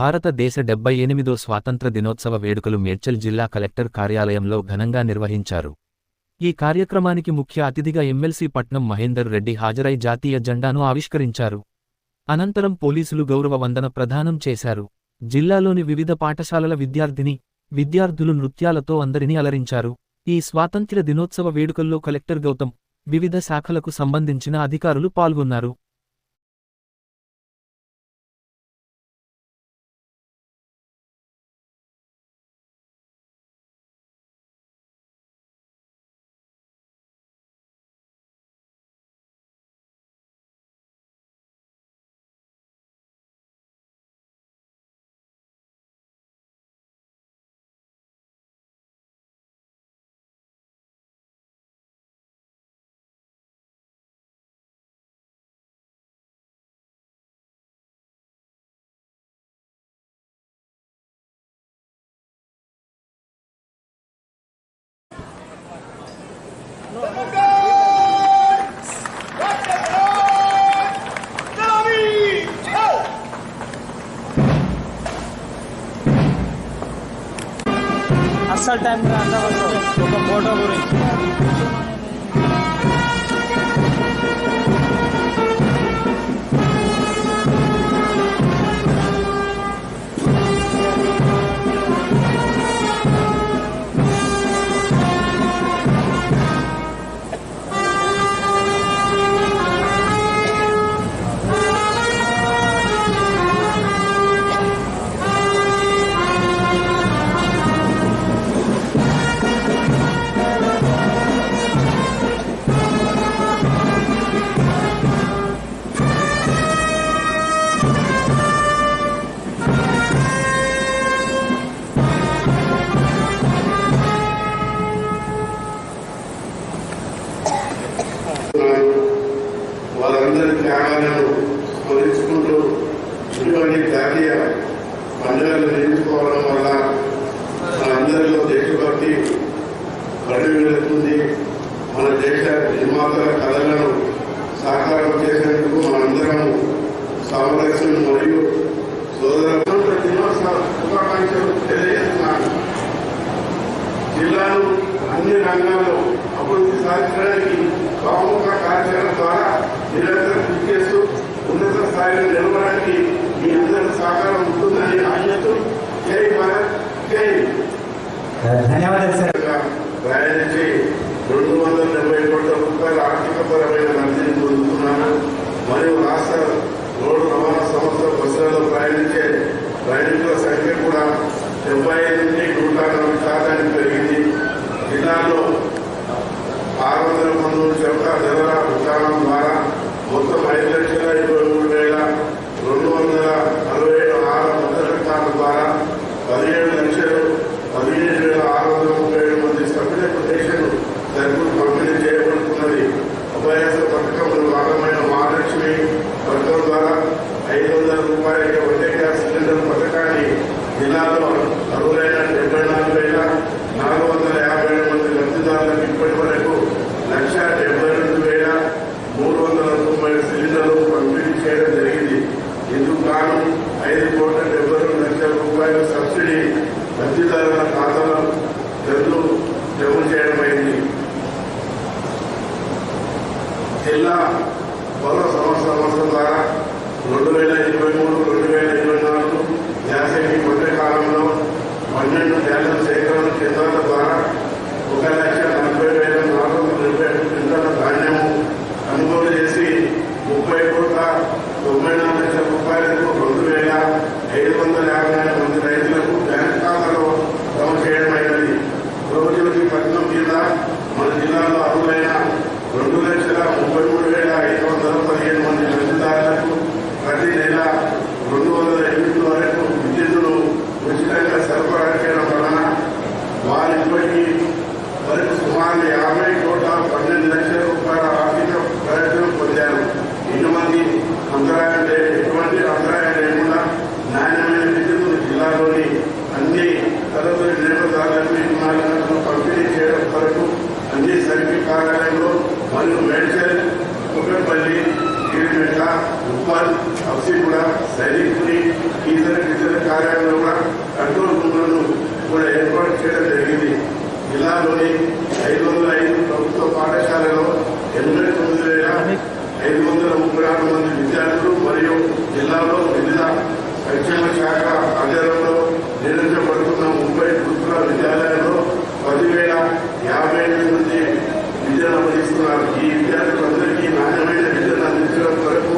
భారతదేశ డెబ్బై ఎనిమిదో స్వాతంత్ర దినోత్సవ వేడుకలు మేడ్చల్ జిల్లా కలెక్టర్ కార్యాలయంలో ఘనంగా నిర్వహించారు. ఈ కార్యక్రమానికి ముఖ్య అతిథిగా ఎమ్మెల్సీ పట్నం మహేందర్ రెడ్డి హాజరై జాతీయ జెండాను ఆవిష్కరించారు. అనంతరం పోలీసులు గౌరవ వందన ప్రదానం చేశారు. జిల్లాలోని వివిధ పాఠశాలల విద్యార్థిని విద్యార్థులు నృత్యాలతో అందరినీ అలరించారు. ఈ స్వాతంత్ర్య దినోత్సవ వేడుకల్లో కలెక్టర్ గౌతమ్ వివిధ శాఖలకు సంబంధించిన అధికారులు పాల్గొన్నారు. అస్సలు టైం అంతా ఒక ఫోటో గురించి వారందరి త్యాగాలను స్మరించుకుంటూ ఇటువంటి జాతీయ పండుగలు నిర్మించుకోవడం వల్ల మనందరిలో దేశభక్తి వెళ్తుంది మన దేశ నిర్మాతల కథలను సాకారం చేసేందుకు మనందరం సామరస్యం మరియు సోదర శుభాకాంక్షలు తెలియజేస్తున్నాను. జిల్లాను అన్ని రంగాల్లో అభివృద్ధి సాధించడానికి ప్రముఖ కార్యాచరణ ద్వారా నిరంతరం కృషి చేస్తూ ఉన్నత స్థాయిలో నిలవడానికి మీ అందరి సహకారం ఉంటుందని ఆశిస్తూ జై భారత్ జై ధన్యవాదాలు సార్. ప్రయాణించి రెండు వందల డెబ్బై కోట్ల రూపాయల ఆర్థికపరమైన లబ్ధిని పొందుతున్నాను మరియు రాష్ట్ర రోడ్డు రవాణా సంస్థ బస్సులలో ప్రయాణించే ప్రయాణికుల సంఖ్య కూడా డెబ్బై ఐదు నుండి నూట నలభై శాతానికి పెరిగింది. జిల్లాలో ఆరు వందల పంతొమ్మిది చెప్త ధరల విధానం ద్వారా మొత్తం ఐదు లక్షల ఇరవై మూడు వేల రెండు వందల అరవై ఏడు ఆరు మొదటి కార్డు ద్వారా పదిహేడు లక్షలు పదిహేను వేల ఆరు వందల ముప్పై ఏడు మంది సభ్యులకు రేషన్ సరుకులు పంపిణీ చేయబడుతున్నది అభయాస పథకంలో భాగమైన మహాలక్ష్మి పథకం ద్వారా ఐదు వందల రూపాయల వంద గ్యాస్ సిలిండర్ పథకాన్ని జిల్లాలో అర్హులైన డెబ్బై నాలుగు వేల నాలుగు వందల యాభై ఏడు మంది లబ్ధిదారులకు ఇప్పటి వరకు లక్ష డెబ్బై రెండు వేల మూడు వందల తొంభై సిలిండర్లు పంపిణీ చేయడం జరిగింది ఇందుకు గాను ఐదు కోట్ల డెబ్బై రెండు లక్షల రూపాయల సబ్సిడీ లబ్ధిదారుల ఖాతాలో జల్లు జమ చేయడమైంది జిల్లా పౌర సంవత్సర సంవత్సరం ద్వారా రెండు వేల ఇరవై మూడు రెండు వేల ఇరవై నాలుగు యాసంగి మధ్య కాలంలో పన్నెండు గ్యాసుల సేకరణ కేంద్రాల ద్వారా ఒక లక్ష నలభై వేల నాలుగు వందల ఇరవై ఐదు క్వింటాల ధాన్యము కొనుగోలు చేసి ముప్పై కోట్ల తొంభై నాలుగు లక్షల రూపాయలకు రెండు వేల ఐదు వందల యాభై నాలుగు మంది రైతులకు బ్యాంక్ ఖాతాలో జమ చేయడమైనది రోజులకి పట్నం కింద మన జిల్లాలో అర్హులైన రెండు లక్షల ముప్పై మూడు వేల ఐదు వందల పదిహేను మంది లబ్ధిదారులకు ప్రతి నెల రెండు వందల ఎనిమిది వరకు విద్యుత్తును ఉచితంగా సరఫరా చేయడం వలన వారి ఇప్పటికీ వరకు సుమారు యాభై కోట్ల పన్నెండు లక్షల రూపాయల ఆర్థిక ప్రయోజనం పొందారు ఇటువంటి అంతరాయం లే ఎటువంటి అంతరాయం లేకుండా నాణ్యమైన విద్యుత్తును జిల్లాలోని అన్ని తరగతి వినియోగదారులకు విమానాలను పంపిణీ చేయడం వరకు అన్ని సర్వీస్ కార్యాలయంలో మరియు మేడ్చల్ కుక్కపల్లి గిరిమెట్ల ఉప్పల్ హౌసింగ్ కూడా సైనికుని ఇతర ఇతర కార్యాలయాలు జిల్లాలోని ఐదు వందల ఐదు ప్రభుత్వ పాఠశాలలో ఎనభై తొమ్మిది వేల ఐదు వందల ముప్పై ఆరు మంది విద్యార్థులు మరియు జిల్లాలో వివిధ సంక్షేమ శాఖ ఆధ్వర్యంలో నిర్వహించబడుతున్న ముప్పై గురుకుల విద్యాలయాల్లో పదివేల యాభై ఎనిమిది మంది విద్యను అందిస్తున్నారు. ఈ విద్యార్థులందరికీ నాణ్యమైన విద్యను అందించడం వరకు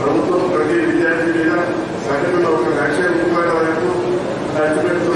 ప్రభుత్వం ప్రతి విద్యార్థి మీద సగటున ఒక లక్ష రూపాయల వరకు ఖర్చు పెడుతున్నారు